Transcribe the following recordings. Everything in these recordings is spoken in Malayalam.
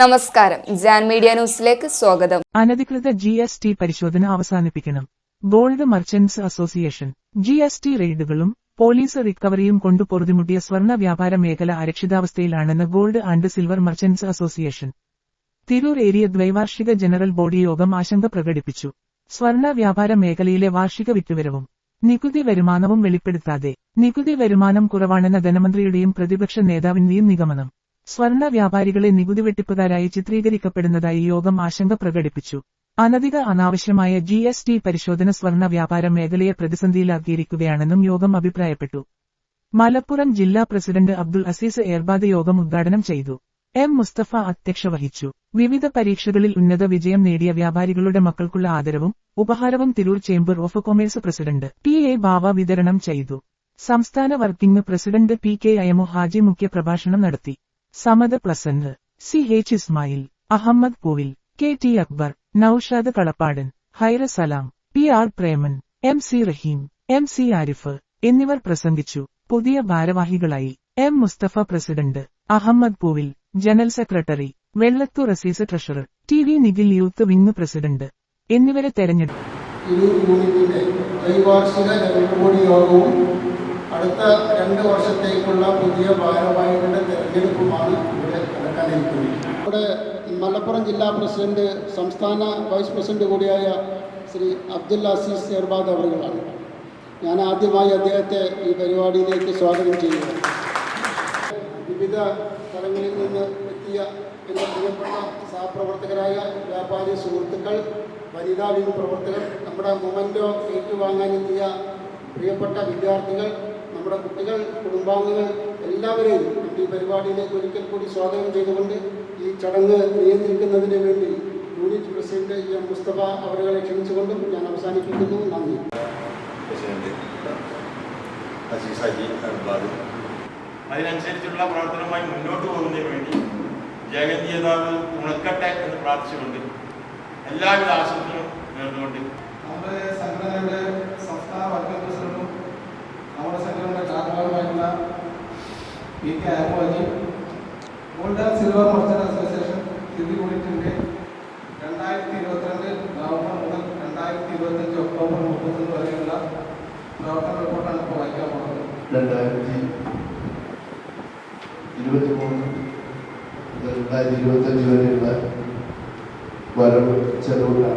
നമസ്കാരം. ജാൻ മീഡിയ ന്യൂസിലേക്ക് സ്വാഗതം. അനധികൃത ജി എസ് ടി പരിശോധന അവസാനിപ്പിക്കണം. Gold merchants association. G S T റെയ്ഡുകളും police റിക്കവറിയും കൊണ്ട് പൊറുതിമുട്ടിയ സ്വർണ വ്യാപാര മേഖല അരക്ഷിതാവസ്ഥയിലാണെന്ന് gold and silver merchants association. Tirur area ദ്വൈവാർഷിക general body യോഗം ആശങ്ക പ്രകടിപ്പിച്ചു. സ്വർണ വ്യാപാര മേഖലയിലെ വാർഷിക വിറ്റുവരവും നികുതി വരുമാനവും വെളിപ്പെടുത്താതെ നികുതി വരുമാനം കുറവാണെന്ന ധനമന്ത്രിയുടെയും പ്രതിപക്ഷ നേതാവിന്റെയും നിഗമനം. സ്വർണ വ്യാപാരികളെ നികുതി വെട്ടിപ്പുകാരായി ചിത്രീകരിക്കപ്പെടുന്നതായി യോഗം ആശങ്ക പ്രകടിപ്പിച്ചു. അനധിക അനാവശ്യമായ ജി എസ് ടി പരിശോധന സ്വർണ വ്യാപാര മേഖലയെ പ്രതിസന്ധിയിലാക്കിയിരിക്കുകയാണെന്നും യോഗം അഭിപ്രായപ്പെട്ടു. മലപ്പുറം ജില്ലാ പ്രസിഡന്റ് അബ്ദുൾ അസീസ് ഏർബാദ് യോഗം ഉദ്ഘാടനം ചെയ്തു. എം മുസ്തഫ അധ്യക്ഷ വഹിച്ചു വിവിധ പരീക്ഷകളിൽ ഉന്നത വിജയം നേടിയ വ്യാപാരികളുടെ മക്കൾക്കുള്ള ആദരവും ഉപഹാരവും Tirur chamber of commerce president P A Bava വിതരണം ചെയ്തു. സംസ്ഥാന working president P K Ayamu Haji മുഖ്യപ്രഭാഷണം നടത്തി. Samad present C H Ismail Ahammed Poovil K T Akbar Noushad Kalappadan Haira Salam P R Preman M C Rahim M C Arif എന്നിവർ പ്രസംഗിച്ചു. പുതിയ ഭാരവാഹികളായി M Musthafa president Ahammed Poovil general secretary Vellathur Rasees treasurer T V Nikhil youth wing president എന്നിവരെ തെരഞ്ഞെടുത്തു. അടുത്ത രണ്ട് വർഷത്തേക്കുള്ള പുതിയ ഭാരവാഹികളുടെ തെരഞ്ഞെടുപ്പുമാണ് ഇവിടെ നടക്കാനിരിക്കുന്നത്. ഇവിടെ മലപ്പുറം ജില്ലാ പ്രസിഡന്റ് സംസ്ഥാന വൈസ് പ്രസിഡന്റ് കൂടിയായ ശ്രീ അബ്ദുൽ അസീസ് സേർബാദ് അവറുകളാണ് ഞാൻ ആദ്യമായി അദ്ദേഹത്തെ ഈ പരിപാടിയിലേക്ക് സ്വാഗതം ചെയ്യുന്നു. വിവിധ സ്ഥലങ്ങളിൽ നിന്ന് എത്തിയ എന്റെ പ്രിയപ്പെട്ട സഹപ്രവർത്തകരായ വ്യാപാരി സുഹൃത്തുക്കൾ വനിതാ വിംഗ് പ്രവർത്തകർ നമ്മുടെ മൊമന്റോ ഏറ്റുവാങ്ങാനെത്തിയ പ്രിയപ്പെട്ട വിദ്യാർത്ഥികൾ നമ്മുടെ കുട്ടികൾ കുടുംബാംഗങ്ങൾ എല്ലാവരെയും ഈ പരിപാടിയിലേക്ക് ഒരിക്കൽ കൂടി സ്വാഗതം ചെയ്തുകൊണ്ട് ഈ ചടങ്ങ് നിയന്ത്രിക്കുന്നതിന് വേണ്ടി യൂണിറ്റ് പ്രസിഡന്റ് എം മുസ്തഫ അവരുകളെ ക്ഷണിച്ചുകൊണ്ടും ഞാൻ അവസാനിപ്പിക്കുന്നു. നന്ദി. അതിനനുസരിച്ചുള്ള പ്രവർത്തനവുമായി മുന്നോട്ട് പോകുന്നതിന് വേണ്ടി ജയഗതി നേതാവ് ഉണക്കട്ടെ എന്ന് പ്രാർത്ഥിച്ചുകൊണ്ട് എല്ലാവിധ ആശംസകളും നേർന്നുകൊണ്ട് നമ്മുടെ സംഘടനയുടെ സംസ്ഥാന വർഗ പ്രസിഡന്റും നമ്മുടെ സംഘടനയുടെ ഭാരവാഹിയുമായിട്ടുള്ള P K Ayappaji gold and silver merchant association സ്ഥിതി യൂണിറ്റിന്റെ രണ്ടായിരത്തി ഇരുപത്തിരണ്ട് നവംബർ മുതൽ രണ്ടായിരത്തി ഇരുപത്തഞ്ച് ഒക്ടോബർ മുപ്പത്തൊന്ന് വരെയുള്ള പ്രവർത്തന റിപ്പോർട്ടാണ് ഇപ്പോൾ വായിക്കാൻ പോകുന്നത്. രണ്ടായിരത്തി ഇരുപത്തി മൂന്ന് രണ്ടായിരത്തി ഇരുപത്തഞ്ച് വരെയുള്ള വരവ് ചെലവ്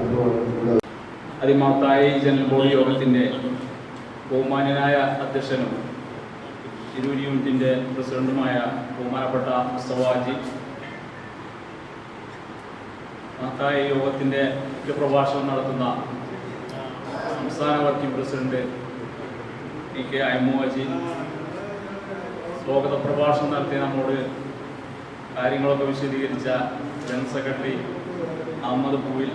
അതിമഹത്തായ ജനറൽ ബോഡി യോഗത്തിന്റെ ബഹുമാന്യനായ അധ്യക്ഷനും തിരൂർ യൂണിറ്റിന്റെ പ്രസിഡന്റുമായ ബഹുമാനപ്പെട്ട മുസ്തവാജി മഹത്തായ യോഗത്തിന്റെ മുഖ്യപ്രഭാഷണം നടത്തുന്ന സംസ്ഥാന working president P K Aymuvaji സ്വാഗത പ്രഭാഷണം നടത്തി നമ്മോട് കാര്യങ്ങളൊക്കെ വിശദീകരിച്ച ജനറൽ സെക്രട്ടറി അഹമ്മദ് പൂവിൽ.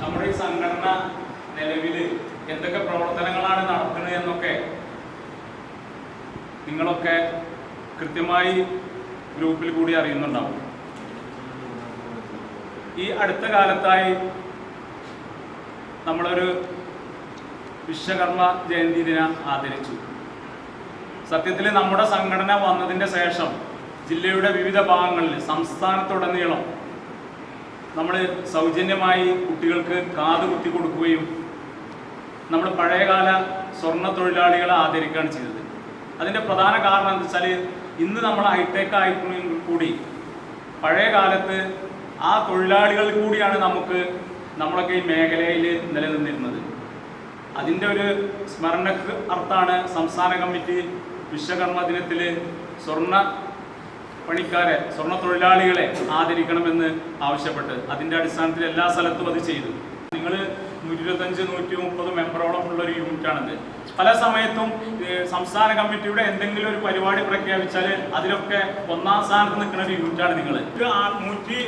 നമ്മുടെ ഈ സംഘടന നിലവിൽ എന്തൊക്കെ പ്രവർത്തനങ്ങളാണ് നടത്തുന്നത് എന്നൊക്കെ നിങ്ങളൊക്കെ കൃത്യമായി ഗ്രൂപ്പിൽ കൂടി അറിയുന്നുണ്ടാവും. ഈ അടുത്ത കാലത്തായി നമ്മളൊരു വിശ്വകർമ്മ ജയന്തി ദിനം ആദരിച്ചു. സത്യത്തിൽ നമ്മുടെ സംഘടന വന്നതിന്റെ ശേഷം ജില്ലയുടെ വിവിധ ഭാഗങ്ങളിൽ സംസ്ഥാനത്തുടനീളം നമ്മൾ സൗജന്യമായി കുട്ടികൾക്ക് കാത് കുത്തി കൊടുക്കുകയും നമ്മൾ പഴയകാല സ്വർണ തൊഴിലാളികളെ ആദരിക്കുകയാണ് ചെയ്തത്. അതിന്റെ പ്രധാന കാരണം എന്താ വെച്ചാൽ ഇന്ന് നമ്മൾ ഹൈടെക് ആയിരിക്കണമെങ്കിൽ കൂടി പഴയ കാലത്ത് ആ തൊഴിലാളികൾ കൂടിയാണ് നമുക്ക് നമ്മളൊക്കെ ഈ മേഖലയിൽ നിലനിന്നിരുന്നത്. അതിന്റെ ഒരു സ്മരണ അർത്ഥാണ് സംസ്ഥാന കമ്മിറ്റി വിശ്വകർമ്മ ദിനത്തിൽ സ്വർണ പണിക്കാരെ സ്വർണ തൊഴിലാളികളെ ആദരിക്കണമെന്ന് ആവശ്യപ്പെട്ട് അതിന്റെ അടിസ്ഥാനത്തിൽ എല്ലാ സ്ഥലത്തും അത് ചെയ്തു. നിങ്ങൾ നൂറ്റി ഇരുപത്തഞ്ച് നൂറ്റി മുപ്പത് മെമ്പറോളം ഉള്ള ഒരു യൂണിറ്റാണിത് പല സമയത്തും സംസ്ഥാന കമ്മിറ്റിയുടെ എന്തെങ്കിലും ഒരു പരിപാടി പ്രഖ്യാപിച്ചാൽ അതിലൊക്കെ ഒന്നാം സ്ഥാനത്ത് നിൽക്കുന്ന ഒരു യൂണിറ്റാണ് നിങ്ങൾ നൂറ്റി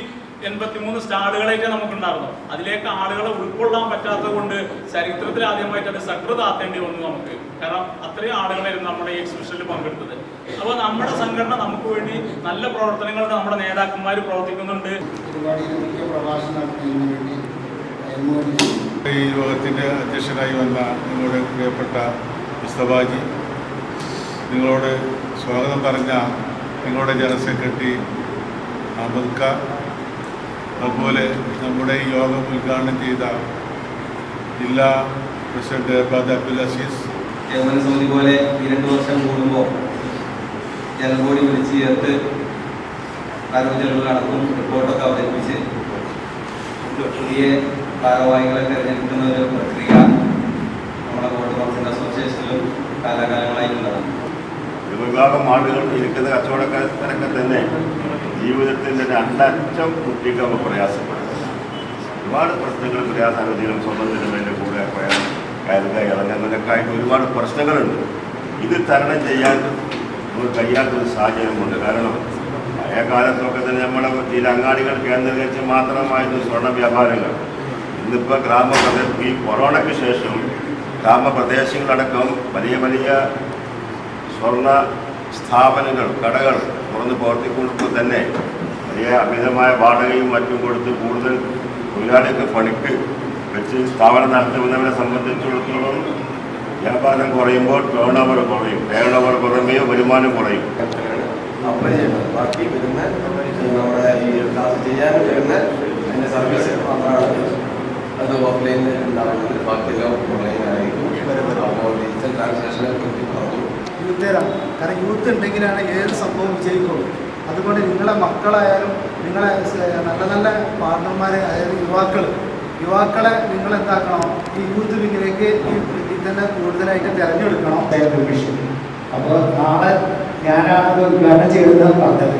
എൺപത്തി മൂന്ന് സ്റ്റാളുകളായിട്ട് നമുക്കുണ്ടായിരുന്നു. അതിലേക്ക് ആളുകളെ ഉൾക്കൊള്ളാൻ പറ്റാത്തത് കൊണ്ട് ചരിത്രത്തിൽ ആദ്യമായിട്ട് അത് സക്ര താത്തേണ്ടി വന്നു നമുക്ക്. കാരണം അത്രയും ആളുകളായിരുന്നു നമ്മുടെ ഈ എക്സിബിഷനിൽ പങ്കെടുത്തത്. അപ്പോൾ നമ്മുടെ സംഘടന നമുക്ക് വേണ്ടി നല്ല പ്രവർത്തനങ്ങൾ നമ്മുടെ നേതാക്കന്മാർ പ്രവർത്തിക്കുന്നുണ്ട്. പരിപാടിയിൽ മുഖ്യ നടത്തുന്നതിന് വേണ്ടി ഈ യോഗത്തിന്റെ അധ്യക്ഷനായി വന്ന നിങ്ങളുടെ പ്രിയപ്പെട്ട മുസ്തഫാജി നിങ്ങളോട് സ്വാഗതം പറഞ്ഞ നിങ്ങളുടെ ജനറൽ സെക്രട്ടറി അഹമ്മദ് ഖാ അതുപോലെ നമ്മുടെ ഈ യോഗം ഉദ്ഘാടനം ചെയ്ത ജില്ലാ പ്രസിഡന്റ് എർബാദ് അബ്ദുൽ അസീസ്. സമിതി പോലെ രണ്ട് വർഷം കൂടുമ്പോൾ ജനബോഡി വിളിച്ച് ചേർത്ത് അറിവ് ചെലവ് നടക്കും റിപ്പോർട്ടൊക്കെ അവതരിപ്പിച്ച് പുതിയ ഭാരവാഹികളെ തിരഞ്ഞെടുക്കുന്ന ഒരു പ്രക്രിയ നമ്മുടെ ബോർഡ് മർച്ചന്റ് അസോസിയേഷനിലും കാലാകാലങ്ങളായിട്ടുള്ളതാണ് ഒരു വിഭാഗം ആളുകൾ ഇരിക്കുന്ന കച്ചവടക്കാരൊക്കെ തന്നെ ജീവിതത്തിന്റെ രണ്ടറ്റം കുട്ടിക്കാൻ പ്രയാസപ്പെടുന്നത് ഒരുപാട് പ്രശ്നങ്ങൾ പ്രയാസാനുഭൂതികളും സ്വന്തം നിലവിലെ കൂടെ കയറുക ഇറങ്ങുന്നതൊക്കെ ആയിട്ട് ഒരുപാട് പ്രശ്നങ്ങളുണ്ട്. ഇത് തരണം ചെയ്യാൻ നമുക്ക് കഴിയാത്തൊരു സാഹചര്യമുണ്ട്. കാരണം പഴയ കാലത്തൊക്കെ തന്നെ നമ്മുടെ ചില അങ്ങാടികൾ കേന്ദ്രീകരിച്ച് മാത്രമായിരുന്നു സ്വർണ വ്യാപാരങ്ങൾ. ഇന്നിപ്പോൾ ഗ്രാമപ്രദേശം ഈ കൊറോണയ്ക്ക് ശേഷം ഗ്രാമപ്രദേശങ്ങളടക്കം വലിയ വലിയ സ്വർണ സ്ഥാപനങ്ങൾ കടകൾ തുറന്ന് പ്രവർത്തിക്കുമ്പോൾ തന്നെ വലിയ അമിതമായ വാടകയും മറ്റും കൊടുത്ത് കൂടുതൽ തൊഴിലാളികൾക്ക് പണിക്ക് വെച്ച് സ്ഥാപനം നടത്തുന്നവരെ സംബന്ധിച്ചിടത്തോളം വ്യാപാരം കുറയുമ്പോൾ ടേൺ ഓവർ കുറയും. ടേൺ ഓവർ കുറയുകയോ വരുമാനം കുറയും. അപ്ലൈ ബാക്കി വരുന്ന നമ്മുടെ ഈ ക്ലാസ് ചെയ്യാൻ വരുന്ന ഓഫ്ലൈനിൽ ഉണ്ടാവുന്നത് ബാക്കിയെല്ലാം ഓൺലൈനായിരിക്കും. അപ്പോൾ ഡിജിറ്റൽ ട്രാൻസാക്ഷനെ പറ്റി പറഞ്ഞു. യൂത്തേരാണ് കാരണം യൂത്ത് ഉണ്ടെങ്കിലാണ് ഏത് സംഭവം വിജയിക്കുള്ളൂ. അതുകൊണ്ട് നിങ്ങളെ മക്കളായാലും നിങ്ങളെ നല്ല നല്ല പാർട്ണർമാരെ അതായത് യുവാക്കൾ യുവാക്കളെ നിങ്ങൾ എന്താക്കണം ഈ യൂത്ത് വിങ്ങിലേക്ക് ഈ ഇതിനെ കൂടുതലായിട്ട് തിരഞ്ഞെടുക്കണം. വിഷയം അപ്പോൾ നാളെ ഞാനാണത് ഉദ്ഘാടനം ചെയ്തത് പറഞ്ഞത്.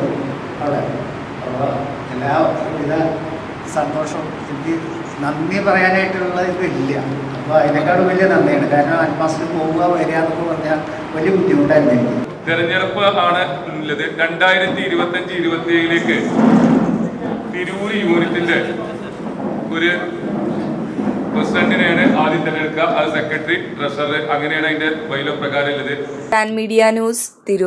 അവിടെ. അപ്പോൾ എല്ലാവിധ സന്തോഷം എനിക്ക് നന്ദി പറയാനായിട്ടുള്ള ഇതില്ല. അപ്പോൾ അതിനേക്കാളും വലിയ നന്ദിയാണ്. കാരണം അൽമാസിൽ പോവുക വരിക എന്നൊക്കെ പറഞ്ഞാൽ വലിയ ബുദ്ധിമുട്ടായിരുന്നു എനിക്ക് തെരഞ്ഞെടുപ്പ് ആണ് ഉള്ളത്. രണ്ടായിരത്തി ഇരുപത്തഞ്ച് ഇരുപത്തി ഏഴിലേക്ക് തിരൂർ യൂണിറ്റിന്റെ ഒരു പ്രസിഡന്റിനെയാണ് ആദ്യം തിരഞ്ഞെടുക്കുക. അത് സെക്രട്ടറി ട്രഷറർ അങ്ങനെയാണ് അതിന്റെ ബൈലോ പ്രകാരം ഉള്ളത്. Media news Tirur.